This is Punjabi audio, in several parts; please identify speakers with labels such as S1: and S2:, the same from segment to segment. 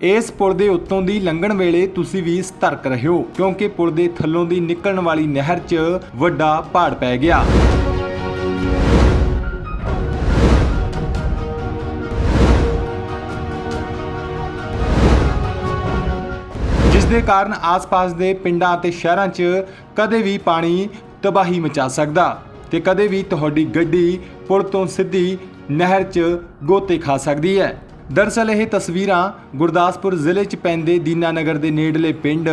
S1: ਇਸ ਪੁਲ ਦੇ ਉੱਤੋਂ ਦੀ ਲੰਘਣ ਵੇਲੇ ਤੁਸੀਂ ਵੀ ਸਤਰਕ ਰਹਿਓ, ਕਿਉਂਕਿ ਪੁਲ ਦੇ ਥੱਲੋਂ ਦੀ ਨਿਕਲਣ ਵਾਲੀ ਨਹਿਰ 'ਚ ਵੱਡਾ ਪਹਾੜ ਪੈ ਗਿਆ। ਜਿਸ ਦੇ ਕਾਰਨ ਆਸ-ਪਾਸ ਦੇ ਪਿੰਡਾਂ ਅਤੇ ਸ਼ਹਿਰਾਂ 'ਚ ਕਦੇ ਵੀ ਪਾਣੀ ਤਬਾਹੀ ਮਚਾ ਸਕਦਾ ਤੇ ਕਦੇ ਵੀ ਤੁਹਾਡੀ ਗੱਡੀ ਪੁਲ ਤੋਂ ਸਿੱਧੀ ਨਹਿਰ 'ਚ ਗੋਤੇ ਖਾ ਸਕਦੀ ਹੈ। ਦਰਸਲ ਇਹ ਤਸਵੀਰਾਂ ਗੁਰਦਾਸਪੁਰ ਜ਼ਿਲ੍ਹੇ 'ਚ ਪੈਂਦੇ ਦੀਨਾਨਗਰ ਦੇ ਨੇੜਲੇ ਪਿੰਡ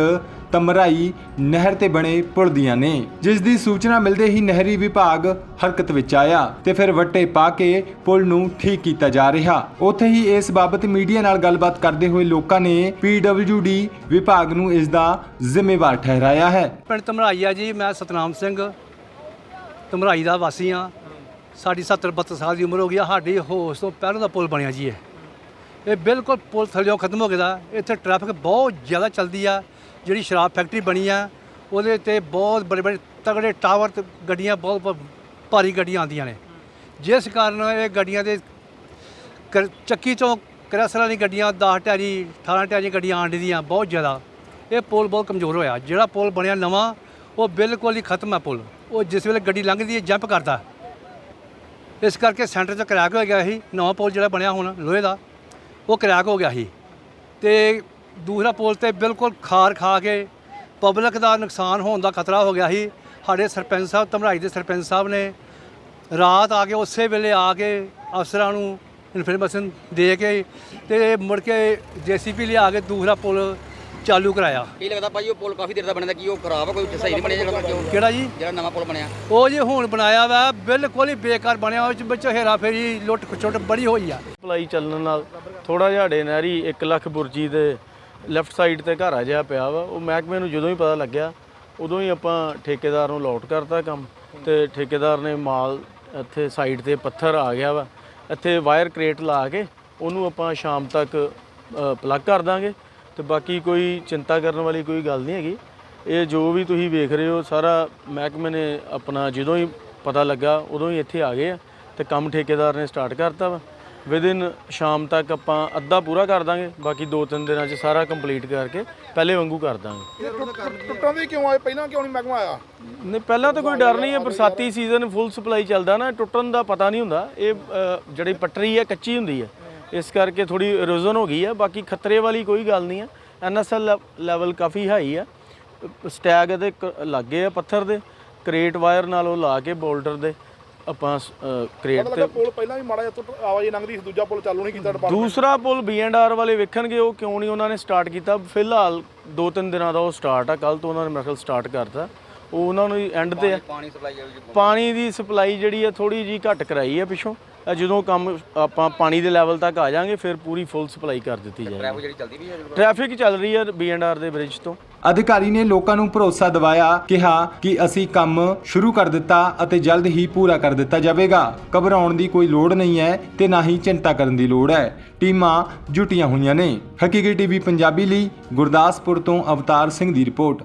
S1: ਤਮਰਾਈ ਨਹਿਰ ਤੇ ਬਣੇ ਪੁਲ ਦੀਆਂ ਨੇ, ਜਿਸ ਦੀ ਸੂਚਨਾ ਮਿਲਦੇ ਹੀ ਨਹਿਰੀ ਵਿਭਾਗ ਹਰਕਤ ਵਿੱਚ ਆਇਆ ਤੇ ਫਿਰ ਵੱਟੇ ਪਾ ਕੇ ਪੁਲ ਨੂੰ ਠੀਕ ਕੀਤਾ ਜਾ ਰਿਹਾ। ਉੱਥੇ ਹੀ ਇਸ ਬਾਬਤ ਮੀਡੀਆ ਨਾਲ ਗੱਲਬਾਤ ਕਰਦੇ ਹੋਏ ਲੋਕਾਂ ਨੇ ਪੀਡਬਲਯੂਡੀ ਵਿਭਾਗ ਨੂੰ ਇਸ ਦਾ ਜ਼ਿੰਮੇਵਾਰ ਠਹਿਰਾਇਆ ਹੈ।
S2: ਪਿੰਡ ਧਮਰਾਈ ਆ ਜੀ, ਮੈਂ ਸਤਨਾਮ ਸਿੰਘ ਧਮਰਾਈ ਦਾ ਵਾਸੀ ਆ। ਸਾਡੀ 70 72 ਸਾਲ ਦੀ ਉਮਰ ਹੋ ਗਈ ਆ, ਸਾਡੀ ਹੋਸ਼ ਤੋਂ ਪਹਿਲਾਂ ਦਾ ਪੁਲ ਬਣਿਆ ਜੀ ਇਹ। ਇਹ ਬਿਲਕੁਲ ਪੁਲ ਥੱਲਿਓਂ ਖਤਮ ਹੋ ਗਿਆ ਇੱਥੇ ਟ੍ਰੈਫਿਕ ਬਹੁਤ ਜ਼ਿਆਦਾ ਚੱਲਦੀ ਆ। ਜਿਹੜੀ ਸ਼ਰਾਬ ਫੈਕਟਰੀ ਬਣੀ ਆ, ਉਹਦੇ ਤੇ ਬਹੁਤ ਬੜੇ ਬੜੇ ਤਗੜੇ ਟਾਵਰ ਤੇ ਗੱਡੀਆਂ, ਬਹੁਤ ਭਾਰੀ ਗੱਡੀਆਂ ਆਉਂਦੀਆਂ ਨੇ। ਜਿਸ ਕਾਰਨ ਇਹ ਗੱਡੀਆਂ ਦੇ ਕਰ- ਚੱਕੀ ਤੋਂ ਕਰੈਸਰ ਵਾਲੀ ਗੱਡੀਆਂ 10 ਟੈਰੀ 18 ਟੈਰੀ ਗੱਡੀਆਂ ਆਉਣ ਦੀਆਂ ਬਹੁਤ ਜ਼ਿਆਦਾ। ਇਹ ਪੁਲ ਬਹੁਤ ਕਮਜ਼ੋਰ ਹੋਇਆ। ਜਿਹੜਾ ਪੁਲ ਬਣਿਆ ਨਵਾਂ, ਉਹ ਬਿਲਕੁਲ ਹੀ ਖਤਮ ਹੈ ਪੁਲ। ਉਹ ਜਿਸ ਵੇਲੇ ਗੱਡੀ ਲੰਘਦੀ ਹੈ ਜੰਪ ਕਰਦਾ। ਇਸ ਕਰਕੇ ਸੈਂਟਰ 'ਚ ਕਰੈਕ ਹੋ ਗਿਆ ਸੀ। ਨਵਾਂ ਪੁਲ ਜਿਹੜਾ ਬਣਿਆ ਹੁਣ ਲੋਹੇ ਦਾ। ਉਹ ਕਰੈਕ ਹੋ ਗਿਆ ਸੀ। ਤੇ ਦੂਸਰਾ ਪੁਲ ਤੇ ਬਿਲਕੁਲ ਖਾਰ ਖਾ ਕੇ ਪਬਲਿਕ ਦਾ ਨੁਕਸਾਨ ਹੋਣ ਦਾ ਖਤਰਾ ਹੋ ਗਿਆ ਸੀ। ਸਾਡੇ ਸਰਪੰਚ ਸਾਹਿਬ, ਧਮਰਾਈ ਦੇ ਸਰਪੰਚ ਸਾਹਿਬ ਨੇ ਰਾਤ ਆ ਕੇ ਉਸੇ ਵੇਲੇ ਆ ਕੇ ਅਫਸਰਾਂ ਨੂੰ ਇਨਫੋਰਮੇਸ਼ਨ ਦੇ ਕੇ ਤੇ ਮੁੜ ਕੇ ਜੀਸੀਪੀ ਲਿਆ ਕੇ ਦੂਸਰਾ ਪੁਲ ਚਾਲੂ ਕਰਾਇਆ।
S3: ਕੀ ਲੱਗਦਾ ਭਾਈ ਉਹ ਪੁਲ ਕਾਫੀ ਦੇਰ ਦਾ ਬਣਦਾ ਕੀ ਉਹ ਖਰਾਬ ਆ ਕੋਈ ਸਹੀ ਨਹੀਂ ਬਣਿਆ ਜਿਹੜਾ ਕਿਉਂ
S2: ਕਿਹੜਾ ਜੀ?
S3: ਜਿਹੜਾ ਨਵਾਂ ਪੁਲ ਬਣਿਆ।
S2: ਉਹ ਜੇ ਹੁਣ ਬਣਾਇਆ ਵਾ ਬਿਲਕੁਲ ਹੀ ਬੇਕਾਰ ਬਣਿਆ ਉਹ ਵਿੱਚ ਹੇਰਾ ਫੇਰੀ ਲੁੱਟ ਖਚੁੱਟ ਬੜੀ ਹੋਈ ਆ।
S4: ਸਪਲਾਈ ਚੱਲਣ ਨਾਲ ਥੋੜਾ ਜਿਹਾ ਡੇ ਨਹਿਰੀ 1 ਲੱਖ ਬੁਰਜੀ ਦੇ ਲੈਫਟ ਸਾਈਡ ਤੇ ਘਰ ਆ ਜਿਹਾ ਪਿਆ ਵਾ। ਉਹ ਮਹਿਕਮੇ ਨੂੰ ਜਦੋਂ ਹੀ ਪਤਾ ਲੱਗਿਆ ਉਦੋਂ ਹੀ ਆਪਾਂ ਠੇਕੇਦਾਰ ਨੂੰ ਲੋਟ ਕਰਤਾ ਕੰਮ ਤੇ ਠੇਕੇਦਾਰ ਨੇ ਮਾਲ ਇੱਥੇ ਸਾਈਡ ਤੇ ਪੱਥਰ ਆ ਗਿਆ ਵਾ। ਇੱਥੇ ਵਾਇਰ ਕ੍ਰੇਟ ਲਾ ਕੇ ਉਹਨੂੰ ਆਪਾਂ ਸ਼ਾਮ ਤੱਕ ਪਲੱਗ ਕਰ ਦਾਂਗੇ। ਤੇ ਬਾਕੀ ਕੋਈ ਚਿੰਤਾ ਕਰਨ ਵਾਲੀ ਕੋਈ ਗੱਲ ਨਹੀਂ ਹੈਗੀ। ਇਹ ਜੋ ਵੀ ਤੁਸੀਂ ਵੇਖ ਰਹੇ ਹੋ ਸਾਰਾ ਮਹਿਕਮੇ ਨੇ ਆਪਣਾ ਜਦੋਂ ਹੀ ਪਤਾ ਲੱਗਾ ਉਦੋਂ ਹੀ ਇੱਥੇ ਆ ਗਏ ਆ ਤੇ ਕੰਮ ਠੇਕੇਦਾਰ ਨੇ ਸਟਾਰਟ ਕਰਤਾ ਵਾ। ਵਿਦਿਨ ਸ਼ਾਮ ਤੱਕ ਆਪਾਂ ਅੱਧਾ ਪੂਰਾ ਕਰ ਦਾਂਗੇ ਬਾਕੀ 2-3 ਦਿਨਾਂ 'ਚ ਸਾਰਾ ਕੰਪਲੀਟ ਕਰਕੇ ਪਹਿਲੇ ਵਾਂਗੂ ਕਰ ਦਾਂਗੇ।
S5: ਟੁੱਟਾਂ ਦੇ ਕਿਉਂ ਆਏ? ਪਹਿਲਾਂ ਕਿਉਂ ਨਹੀਂ ਮਹਿਕਮਾ ਆਇਆ?
S4: ਨਹੀਂ ਪਹਿਲਾਂ ਤਾਂ ਕੋਈ ਡਰ ਨਹੀਂ ਹੈ ਬਰਸਾਤੀ ਸੀਜ਼ਨ ਫੁੱਲ ਸਪਲਾਈ ਚੱਲਦਾ ਨਾ ਟੁੱਟਣ ਦਾ ਪਤਾ ਨਹੀਂ ਹੁੰਦਾ। ਇਹ ਜਿਹੜੀ ਪਟਰੀ ਹੈ ਕੱਚੀ ਹੁੰਦੀ ਹੈ। ਇਸ ਕਰਕੇ ਥੋੜੀ ਇਰੋਜ਼ਨ ਹੋ ਗਈ ਹੈ ਬਾਕੀ ਖਤਰੇ ਵਾਲੀ ਕੋਈ ਗੱਲ ਨਹੀਂ ਹੈ ਐਨਐਸਐਲ ਲੈਵਲ ਕਾਫੀ ਹਾਈ ਹੈ ਸਟੈਗ ਕ- ਲੱਗੇ ਆ ਪੱਥਰ ਦੇ ਕ੍ਰੇਟ ਵਾਇਰ ਨਾਲ ਉਹ ਲਾ ਕੇ ਬੋਲਡਰ ਦੇ ਆਪਾਂ ਕ੍ਰੇਟ ਤੇ
S5: ਪੁਲ ਪਹਿਲਾਂ ਵੀ ਮਾੜਾ ਜਿਹਾ ਆਵਾਜਾਈ ਲੰਘਦੀ ਸੀ ਦੂਜਾ ਪੁਲ ਚਾਲੂ ਨਹੀਂ ਕੀਤਾ ਡਿਪਾਰਟਮੈਂਟ
S4: ਦੂਸਰਾ ਪੁਲ ਬੀਐਨਆਰ ਵਾਲੇ ਵੇਖਣਗੇ ਉਹ ਕਿਉਂ ਨਹੀਂ ਉਹਨਾਂ ਨੇ ਸਟਾਰਟ ਕੀਤਾ। ਫਿਲਹਾਲ 2-3 ਦਿਨਾਂ ਦਾ ਉਹ ਸਟਾਰਟ ਆ ਕੱਲ ਤੋਂ ਉਹਨਾਂ ਨੇ ਮੇਰੇ ਖਿਆਲ ਸਟਾਰਟ ਕਰਤਾ। ਉਹ ਉਹਨਾਂ ਨੂੰ ਐਂਡ ਤੇ ਆ।
S3: ਪਾਣੀ ਸਪਲਾਈ
S4: ਪਾਣੀ ਦੀ ਸਪਲਾਈ ਜਿਹੜੀ ਹੈ ਥੋੜੀ ਜੀ ਘੱਟ ਕਰਾਈ ਹੈ ਪਿੱਛੋਂ। ਜਦੋਂ ਕੰਮ ਆਪਾਂ ਪਾਣੀ ਦੇ ਲੈਵਲ ਤੱਕ ਆ ਜਾਾਂਗੇ ਫਿਰ ਪੂਰੀ ਫੁੱਲ ਸਪਲਾਈ ਕਰ ਦਿੱਤੀ ਜਾਏਗੀ।
S3: ਟ੍ਰੈਫਿਕ ਜਿਹੜੀ ਚੱਲਦੀ ਵੀ ਹੈ
S4: ਟ੍ਰੈਫਿਕ ਚੱਲ ਰਹੀ ਹੈ ਬੀਐਨਆਰ ਦੇ ਬ੍ਰਿਜ ਤੋਂ।
S1: ਅਧਿਕਾਰੀ ਨੇ ਲੋਕਾਂ ਨੂੰ ਭਰੋਸਾ ਦਿਵਾਇਆ ਕਿਹਾ ਕਿ ਅਸੀਂ ਕੰਮ ਸ਼ੁਰੂ ਕਰ ਦਿੱਤਾ ਅਤੇ ਜਲਦ ਹੀ ਪੂਰਾ ਕਰ ਦਿੱਤਾ ਜਾਵੇਗਾ। ਘਬਰਾਉਣ ਦੀ ਕੋਈ ਲੋੜ ਨਹੀਂ ਹੈ ਤੇ ਨਾ ਹੀ ਚਿੰਤਾ ਕਰਨ ਦੀ ਲੋੜ ਹੈ। ਟੀਮਾਂ ਜੁਟੀਆਂ ਹੋਈਆਂ ਨੇ। ਹਕੀਕੀ ਟੀਵੀ ਪੰਜਾਬੀ ਲਈ ਗੁਰਦਾਸਪੁਰ ਤੋਂ ਅਵਤਾਰ ਸਿੰਘ ਦੀ ਰਿਪੋਰਟ।